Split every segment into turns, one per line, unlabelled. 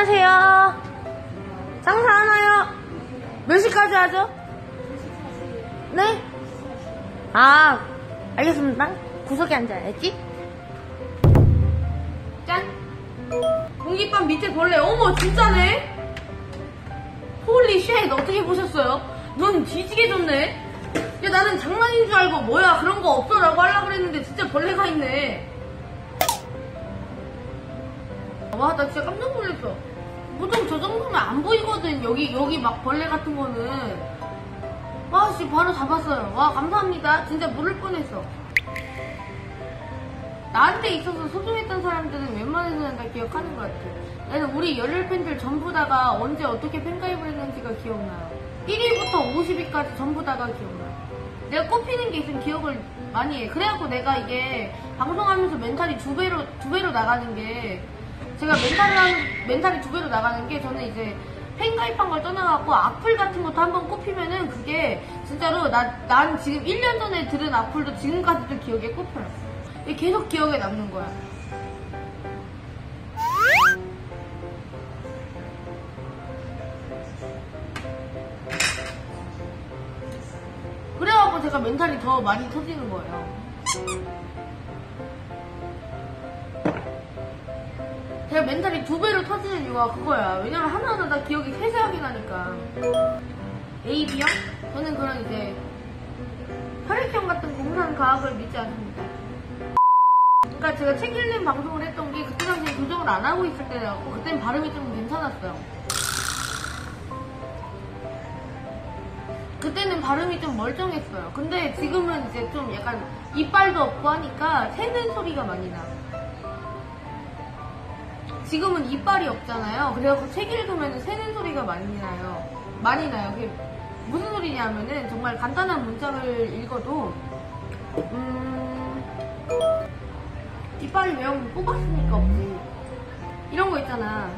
안녕하세요. 장사하나요? 몇 시까지 하죠? 네? 아, 알겠습니다. 구석에 앉아야지. 짠! 공깃밥 밑에 벌레. 어머, 진짜네? 홀리 쉣, 어떻게 보셨어요? 눈 뒤지게 좋네? 야, 나는 장난인 줄 알고, 뭐야, 그런 거 없어 라고 하려고 그랬는데, 진짜 벌레가 있네. 와, 나 진짜 깜짝 놀랐어. 보통 저 정도면 안 보이거든. 여기, 여기 막 벌레 같은 거는. 와, 씨, 바로 잡았어요. 와, 감사합니다. 진짜 물을 뻔했어. 나한테 있어서 소중했던 사람들은 웬만해서는 다 기억하는 것 같아. 나는 우리 열혈 팬들 전부 다가 언제 어떻게 팬가입을 했는지가 기억나요. 1위부터 50위까지 전부 다가 기억나요. 내가 꼽히는 게 있으면 기억을 많이 해. 그래갖고 내가 이게 방송하면서 멘탈이 두 배로, 두 배로 나가는 게 제가 멘탈을 멘탈이 두 배로 나가는 게 저는 이제 팬가입한 걸 떠나갖고 악플 같은 것도 한번 꼽히면은 그게 진짜로 나, 난 지금 1년 전에 들은 악플도 지금까지도 기억에 꼽혀요. 계속 기억에 남는 거야. 그래갖고 제가 멘탈이 더 많이 터지는 거예요. 제가 멘탈이 두 배로 터지는 이유가 그거야. 왜냐면 하나하나 다 기억이 세세하게 나니까. AB형? 저는 그런 이제 혈액형 같은 공산 과학을 믿지 않습니다. 그러니까 제가 책 읽는 방송을 했던 게 그때 당시에 교정을 안 하고 있을 때라고 그땐 발음이 좀 괜찮았어요. 그때는 발음이 좀 멀쩡했어요. 근데 지금은 이제 좀 약간 이빨도 없고 하니까 새는 소리가 많이 나. 지금은 이빨이 없잖아요. 그래갖고 책 읽으면 새는 소리가 많이 나요. 많이 나요. 그게 무슨 소리냐면은 정말 간단한 문장을 읽어도 음 이빨이 외우면 뽑았으니까 없지. 이런 거 있잖아.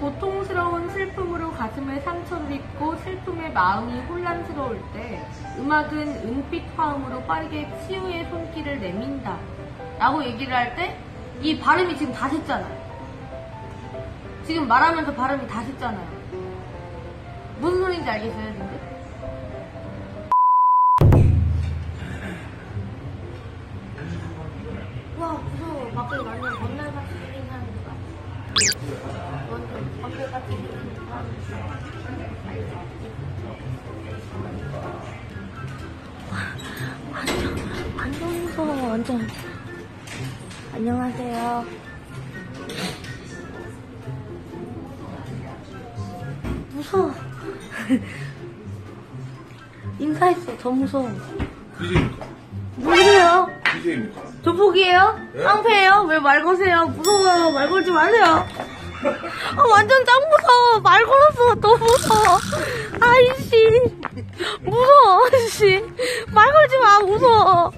고통스러운 슬픔으로 가슴에 상처를 입고 슬픔의 마음이 혼란스러울 때 음악은 은빛 화음으로 빠르게 치유의 손길을 내민다. 라고 얘기를 할 때 이 발음이 지금 다 됐잖아요. 지금 말하면서 발음이 다 됐잖아요. 무슨 소리인지 알겠어요, 근데? 와, 무서워. 밖에 완전 건날 같이 생긴 사람들 봐. 완전 건날 같이 생긴 사람들 완전, 완전 무서워, 완전. 안녕하세요. 무서워. 인사했어. 더 무서워.
BJ입니까?
누구세요?
BJ입니까?
조폭이에요?
네?
깡패예요? 왜 말 거세요? 무서워요. 말 걸지 마세요. 아, 완전 짱 무서워. 말 걸었어. 너무 무서워. 아이씨. 무서워, 아이씨. 말 걸지 마. 무서워.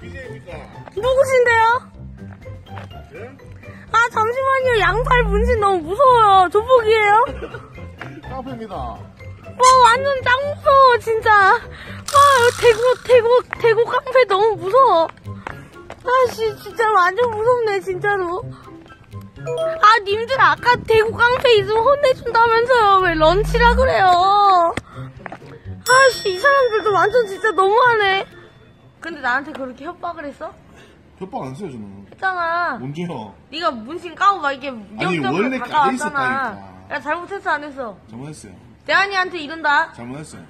BJ입니까?
누구신데요?
예?
아, 잠시만요. 양팔 문신 너무 무서워요. 조폭이에요?
카페입니다.
와 완전 짱 무서워 진짜 와 대구 대구 대구 깡패 너무 무서워 아씨 진짜 완전 무섭네 진짜로 아 님들 아까 대구 깡패 있으면 혼내준다면서요 왜 런치라 그래요 아씨 이 사람들도 완전 진짜 너무하네 근데 나한테 그렇게 협박을 했어?
협박 안 했어요, 저는.
했잖아
언제요?
네가 문신 까고 막 이게
아니, 원래
다가왔잖아
있었다니까.
야 잘못했어 안 했어
잘못했어요.
대한이한테 이른다
잘못했어요.